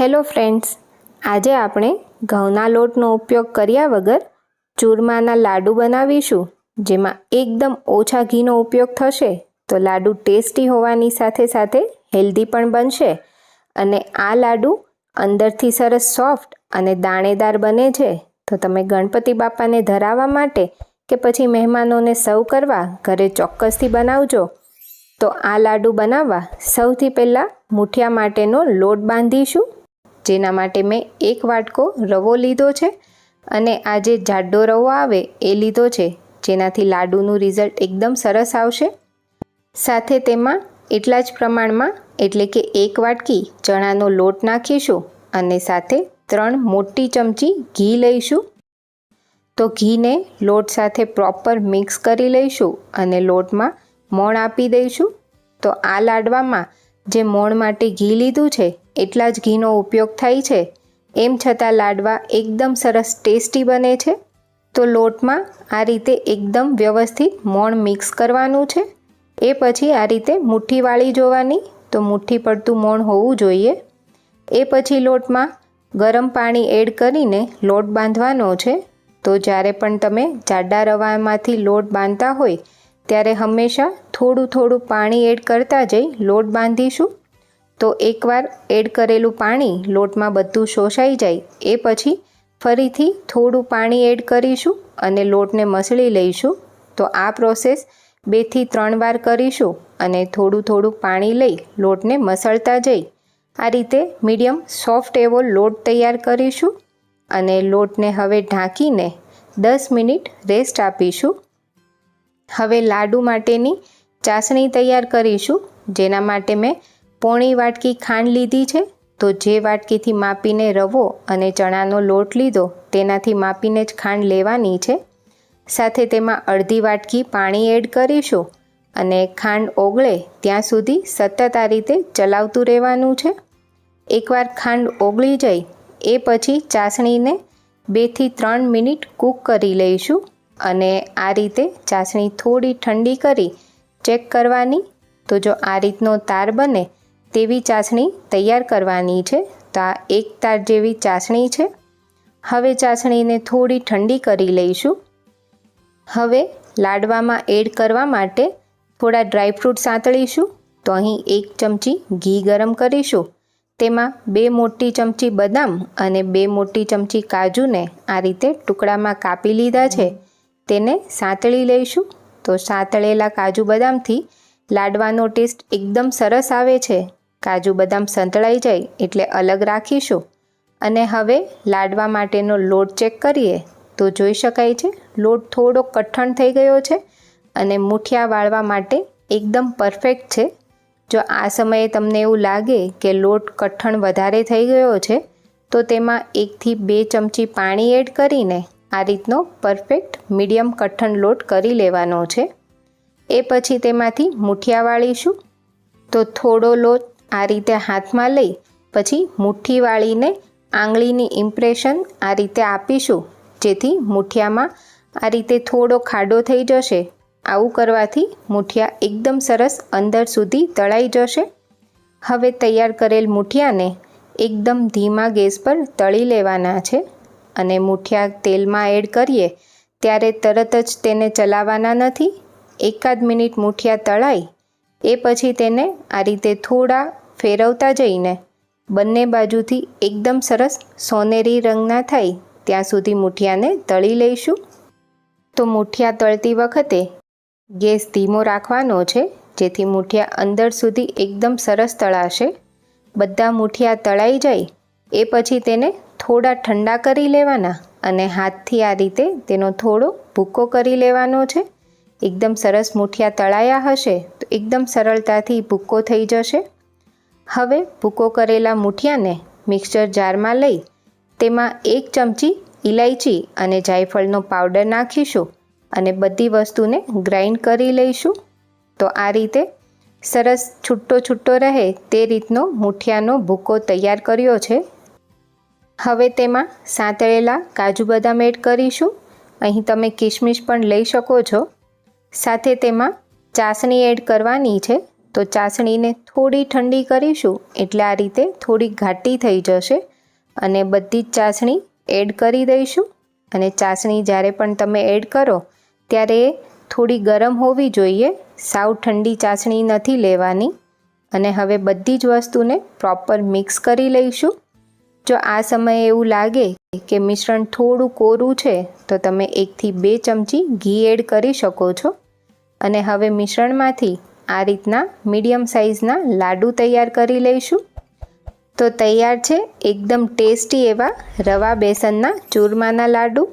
Hello friends, આજે આપણે ઘઉંના લોટનો ઉપયોગ કર્યા વગર ચૂરમાના લાડુ બનાવીશું, જેમાં એકદમ ઓછા ઘીનો ઉપયોગ થશે, તો લાડુ ટેસ્ટી હોવાની સાથે સાથે હેલ્ધી પણ બનશે. અને આ લાડુ અંદરથી સરસ સોફ્ટ અને દાણેદાર બને છે, તો તમે ગણપતિ બાપાને ધરાવવા માટે કે પછી મહેમાનોને સર્વ કરવા ઘરે ચોક્કસથી બનાવજો. તો આ લાડુ બનાવવા સૌથી પહેલાં મૂઠિયા માટેનો લોટ બાંધીશું. જેના માટે મેં એક વાટકો રવો લીધો છે અને આ જે જાડો રવો આવે એ લીધો છે. જેનાથી લાડુનું રિઝલ્ટ એકદમ સરસ આવશે. સાથે તેમાં એટલા જ પ્રમાણમાં, એટલે કે એક વાટકી ચણાનો લોટ નાખીશું અને સાથે ત્રણ મોટી ચમચી ઘી લઈશું. તો ઘીને લોટ સાથે પ્રોપર મિક્સ કરી લઈશું અને લોટમાં મોણ આપી દઈશું. તો આ લાડવામાં જે મોણ માટે ઘી લીધું છે એટલા જ ઘીનો ઉપયોગ થાય છે? એમ છતાં લાડવા એકદમ સરસ ટેસ્ટી બને છે. તો લોટમાં આ રીતે એકદમ વ્યવસ્થિત મોણ મિક્સ કરવાનું છે. એ પછી આ રીતે મુઠ્ઠી વાળી જોવાની. તો મુઠ્ઠી પડતું મોણ હોવું જોઈએ. એ પછી લોટમાં ગરમ પાણી એડ કરીને લોટ બાંધવાનો છે. તો જ્યારે પણ તમે જાડા રવામાંથી લોટ બાંધતા હોય, ત્યારે હંમેશા થોડું થોડું પાણી એડ કરતા જઈ લોટ બાંધીશું. તો એકવાર એડ કરેલું પાણી લોટમાં બધું શોષાઈ જાય, એ પછી ફરીથી થોડું પાણી એડ કરીશું અને લોટને મસળી લઈશું. તો આ પ્રોસેસ બેથી ત્રણ વાર કરીશું અને થોડું થોડું પાણી લઈ લોટને મસળતા જઈ. આ રીતે મીડિયમ સોફ્ટ એવો લોટ તૈયાર કરીશું અને લોટને હવે ઢાંકીને દસ મિનિટ રેસ્ટ આપીશું. હવે લાડુ માટેની ચાસણી તૈયાર કરીશું, જેના માટે મેં પોણી વાટકી ખાંડ લીધી છે? તો જે વાટકીથી માપીને રવો અને ચણાનો લોટ લીધો, તેનાથી માપીને જ ખાંડ લેવાની છે. સાથે તેમાં અડધી વાટકી પાણી એડ કરીશું અને ખાંડ ઓગળે ત્યાં સુધી સતત આ રીતે ચલાવતું રહેવાનું છે. એકવાર ખાંડ ઓગળી જાય, એ પછી ચાસણીને બેથી ત્રણ મિનિટ કૂક કરી લઈશું અને આ રીતે ચાસણી થોડી ઠંડી કરી ચેક કરવાની. તો જો આ રીતનો તાર બને તેવી ચાસણી તૈયાર કરવાની છે. તો આ એક તાર જેવી ચાસણી છે. હવે ચાસણીને થોડી ઠંડી કરી લઈશું. હવે લાડવામાં એડ કરવા માટે થોડા ડ્રાયફ્રૂટ સાંતળીશું. તો અહીં એક ચમચી ઘી ગરમ કરીશું. તેમાં બે મોટી ચમચી બદામ અને બે મોટી ચમચી કાજુને આ રીતે ટુકડામાં કાપી લીધા છે. તેને સાંતળી લઈશું. તો સાંતળેલા કાજુ બદામથી લાડવાનો ટેસ્ટ એકદમ સરસ આવે છે. કાજુ બદામ સંતળાઈ જાય એટલે અલગ રાખીશું. અને હવે લાડવા માટેનો લોટ ચેક કરીએ. તો જોઈ શકાય છે, લોટ થોડો કઠણ થઈ ગયો છે અને મુઠિયા વાળવા માટે એકદમ પરફેક્ટ છે. જો આ સમયે તમને એવું લાગે કે લોટ કઠણ વધારે થઈ ગયો છે, તો તેમાં એકથી બે ચમચી પાણી એડ કરીને આ રીતનો પરફેક્ટ મીડિયમ કઠણ લોટ કરી લેવાનો છે. એ પછી તેમાંથી મુઠિયા વાળીશું. તો થોડો લોટ આ રીતે હાથમાં લઈ પછી મુઠ્ઠી વાળીને આંગળીની ઇમ્પ્રેશન આ રીતે આપીશું, જેથી મુઠિયામાં આ રીતે થોડો ખાડો થઈ જશે. આવું કરવાથી મુઠિયા એકદમ સરસ અંદર સુધી તળાઈ જશે. હવે તૈયાર કરેલ મુઠિયાને એકદમ ધીમા ગેસ પર તળી લેવાના છે અને મુઠિયા તેલમાં એડ કરીએ, ત્યારે તરત જ તેને ચલાવવાના નથી. એકાદ મિનિટ મૂઠિયા તળાઈ, એ પછી તેને આ રીતે થોડા ફેરવતા જઈને બંને બાજુથી એકદમ સરસ સોનેરી રંગના થાય ત્યાં સુધી મૂઠિયાને તળી લઈશું. તો મૂઠિયા તળતી વખતે ગેસ ધીમો રાખવાનો છે, જેથી મૂઠિયા અંદર સુધી એકદમ સરસ તળાશે. બધા મૂઠિયા તળાઈ જાય, એ પછી તેને થોડા ઠંડા કરી લેવાના અને હાથથી આ રીતે તેનો થોડો ભૂકો કરી લેવાનો છે. એકદમ સરસ મૂઠિયા તળાયા હશે તો એકદમ સરળતાથી ભૂકો થઈ જશે. હવે ભૂકો કરેલા મૂઠિયાને મિક્સર જારમાં લઈ તેમાં એક ચમચી ઇલાયચી અને જાયફળનો પાવડર નાખીશું અને બધી વસ્તુને ગ્રાઇન્ડ કરી લઈશું. તો આ રીતે સરસ છૂટો છૂટો રહે તે રીતનો મૂઠિયાનો ભૂકો તૈયાર કર્યો છે. હવે તેમાં સાંતળેલા કાજુ બદામ એડ કરીશું. અહીં તમે કિશમિશ પણ લઈ શકો છો. સાથે તેમાં ચાસણી એડ કરવાની છે. તો ચાસણીને થોડી ઠંડી કરીશું એટલે આ રીતે થોડી ઘાટી થઈ જશે. અને બધી જ ચાસણી એડ કરી દઈશું. અને ચાસણી જ્યારે પણ તમે એડ કરો, ત્યારે થોડી ગરમ હોવી જોઈએ. સાવ ઠંડી ચાસણી નથી લેવાની. અને હવે બધી જ વસ્તુને પ્રોપર મિક્સ કરી લઈશું. જો આ સમયે એવું લાગે કે મિશ્રણ થોડું કોરું છે, તો તમે એકથી બે ચમચી ઘી એડ કરી શકો છો. અને હવે મિશ્રણમાંથી આ રીતના મીડિયમ સાઇઝના લાડુ તૈયાર કરી લઈશું. તો તૈયાર છે એકદમ ટેસ્ટી એવા રવા બેસનના ચૂરમાના લાડુ.